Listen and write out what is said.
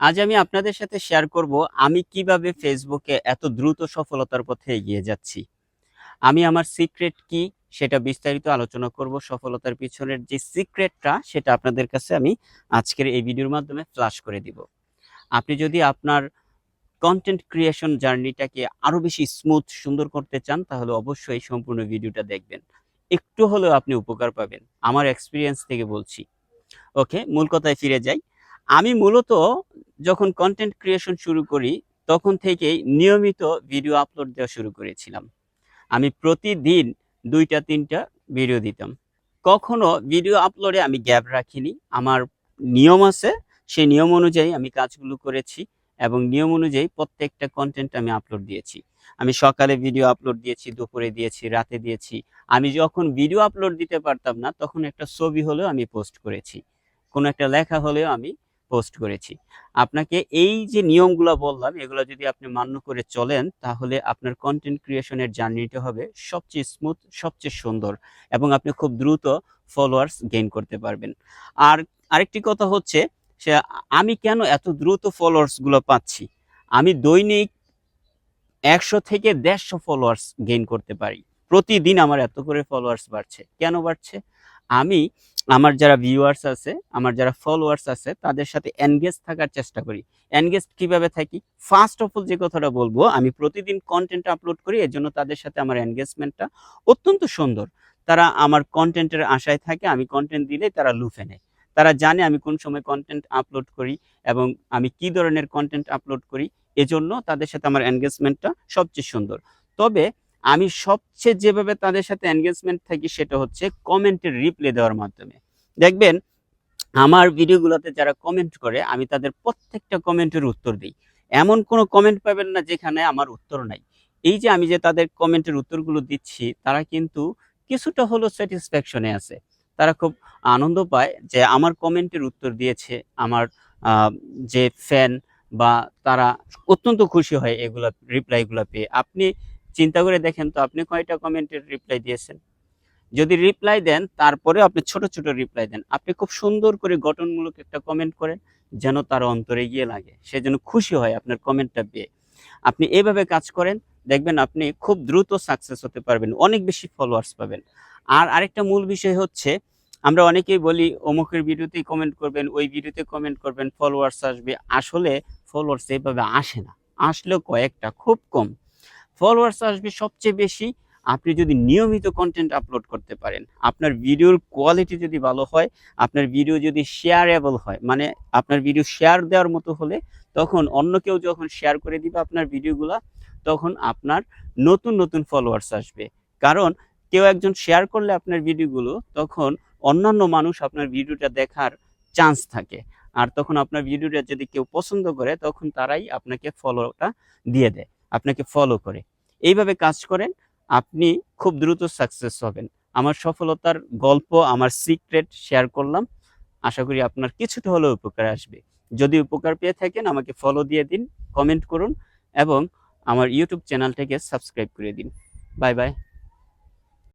আজ আমি আপনাদের সাথে শেয়ার করব আমি কীভাবে ফেসবুকে এত দ্রুত সফলতার পথে এগিয়ে যাচ্ছি। আমি আমার সিক্রেট কি সেটা বিস্তারিত আলোচনা করব সফলতার পিছনের যে সিক্রেটটা সেটা আপনাদের কাছে আমি আজকের এই ভিডিওর মাধ্যমে ফ্লাশ করে দিব। আপনি যদি আপনার কন্টেন্ট ক্রিয়েশন জার্নিটাকে আরও বেশি স্মুথ সুন্দর করতে চান, তাহলে অবশ্যই সম্পূর্ণ ভিডিওটা দেখবেন। একটু হলেও আপনি উপকার পাবেন, আমার এক্সপিরিয়েন্স থেকে বলছি। ওকে মূল কথায় ফিরে যাই। আমি মূলত যখন কন্টেন্ট ক্রিয়েশন শুরু করি, তখন থেকেই নিয়মিত ভিডিও আপলোড দেওয়া শুরু করেছিলাম। আমি প্রতিদিন দুইটা, তিনটা ভিডিও দিতাম। কখনো ভিডিও আপলোডে আমি গ্যাপ রাখিনি। আমার নিয়ম আছে সেই নিয়ম অনুযায়ী আমি কাজগুলো করেছি এবং নিয়ম অনুযায়ী প্রত্যেকটা কন্টেন্ট আমি আপলোড দিয়েছি। আমি সকালে ভিডিও আপলোড দিয়েছি, দুপুরে দিয়েছি, রাতে দিয়েছি। আমি যখন ভিডিও আপলোড দিতে পারতাম না, তখন একটা ছবি হলেও আমি পোস্ট করেছি। কোনো একটা লেখা হলেও আমি পোস্ট করেছি। আপনাকে এই যে নিয়মগুলো বললাম, এগুলো যদি আপনি মান্য করে চলেন, তাহলে আপনার কন্টেন্ট ক্রিয়েশনের জার্নিটা হবে সবচেয়ে স্মুথ সবচেয়ে সুন্দর এবং আপনি খুব দ্রুত ফলোয়ার্স গেইন করতে পারবেন। আর আরেকটি কথা হচ্ছে, সে আমি কেন এত দ্রুত ফলোয়ার্সগুলো পাচ্ছি? আমি দৈনিক একশো থেকে দেড়শো ফলোয়ার্স গেইন করতে পারি। প্রতিদিন আমার এত করে ফলোয়ার্স বাড়ছে। কেন বাড়ছে? আমি, আমার যারা ভিউয়ার্স আছে, আমার যারা ফলোয়ার্স আছে, তাদের সাথে এনগেজ থাকার চেষ্টা করি। এনগেজ কীভাবে থাকি? ফার্স্ট অফ অল যে কথাটা বলব, আমি প্রতিদিন কন্টেন্ট আপলোড করি এর জন্য তাদের সাথে আমার এনগেজমেন্টটা অত্যন্ত সুন্দর। তারা আমার কন্টেন্টের আশায় থাকে, আমি কন্টেন্ট দিলে তারা লুফে নেয়। তারা জানে আমি কোন সময় কন্টেন্ট আপলোড করি এবং আমি কি ধরনের কন্টেন্ট আপলোড করি, এজন্য তাদের সাথে আমার এনগেজমেন্টটা সবচেয়ে সুন্দর। তবে আমি সবচেয়ে যেভাবে তাদের সাথে এনগেজমেন্ট থাকি সেটা হচ্ছে কমেন্টের রিপ্লাই দেওয়ার মাধ্যমে। দেখবেন, আমার ভিডিওগুলোতে যারা কমেন্ট করে, আমি তাদের প্রত্যেকটা কমেন্টের উত্তর দিই। এমন কোনো কমেন্ট পাবেন না যেখানে আমার উত্তর নাই। এই যে আমি যে তাদের কমেন্টের উত্তরগুলো দিচ্ছি, তারা কিন্তু কিছুটা হলো স্যাটিসফ্যাকশনে আছে। তারা খুব আনন্দ পায় যে আমার কমেন্টের উত্তর দিয়েছে, আমার যে ফ্যান বা তারা অত্যন্ত খুশি হয় এগুলা রিপ্লাইগুলো পেয়ে। আপনি চিন্তা করে দেখেন তো, আপনি কয়টা কমেন্টের রিপ্লাই দিয়েছেন? যদি রিপ্লাই দেন তারপরে আপনি ছোট ছোট রিপ্লাই দেন। আপনি খুব সুন্দর করে গঠনমূলক একটা কমেন্ট করেন, যেন তার অন্তরে গিয়ে লাগে। সে যেন খুশি হয় আপনার কমেন্টটা পেয়ে। আপনি এভাবে কাজ করেন, দেখবেন আপনি খুব দ্রুত সাকসেস হতে পারবেন, অনেক বেশি ফলোয়ার্স পাবেন। আর আরেকটা মূল বিষয় হচ্ছে, আমরা অনেকেই বলি, অমুকের ভিডিওতেই কমেন্ট করবেন, ওই ভিডিওতে কমেন্ট করবেন ফলোয়ার্স আসবে। আসলে ফলোয়ার্স এইভাবে আসে না। আসলেও কয়েকটা, খুব কম। ফলোয়ার্স আসবে সবচেয়ে বেশি। আপনি যদি নিয়মিত কন্টেন্ট আপলোড করতে পারেন, আপনার ভিডিওর কোয়ালিটি যদি ভালো হয়, আপনার ভিডিও যদি শেয়ারেবল হয় মানে আপনার ভিডিও শেয়ার দেওয়ার মতো হলে তখন অন্য কেউ যখন শেয়ার করে দিবে আপনার ভিডিওগুলা তখন আপনার নতুন নতুন ফলোয়ার্স আসবে। কারণ কেউ একজন শেয়ার করলে আপনার ভিডিওগুলো তখন অন্যান্য মানুষ আপনার ভিডিওটা দেখার চান্স থাকে। আর তখন আপনার ভিডিওটা যদি কেউ পছন্দ করে, তখন তারাই আপনাকে ফলোটা দিয়ে দেয়। আপনাকে ফলো করে। এইভাবে কাজ করেন, আপনি খুব দ্রুত সাকসেস হবেন। আমার সফলতার গল্প, আমার সিক্রেট শেয়ার করলাম। আশা করি আপনার কিছুটা হলেও উপকার আসবে। যদি উপকার পেয়ে থাকেন, আমাকে ফলো দিয়ে দিন কমেন্ট করুন এবং আমার ইউটিউব চ্যানেলটাকে সাবস্ক্রাইব করে দিন। Bye bye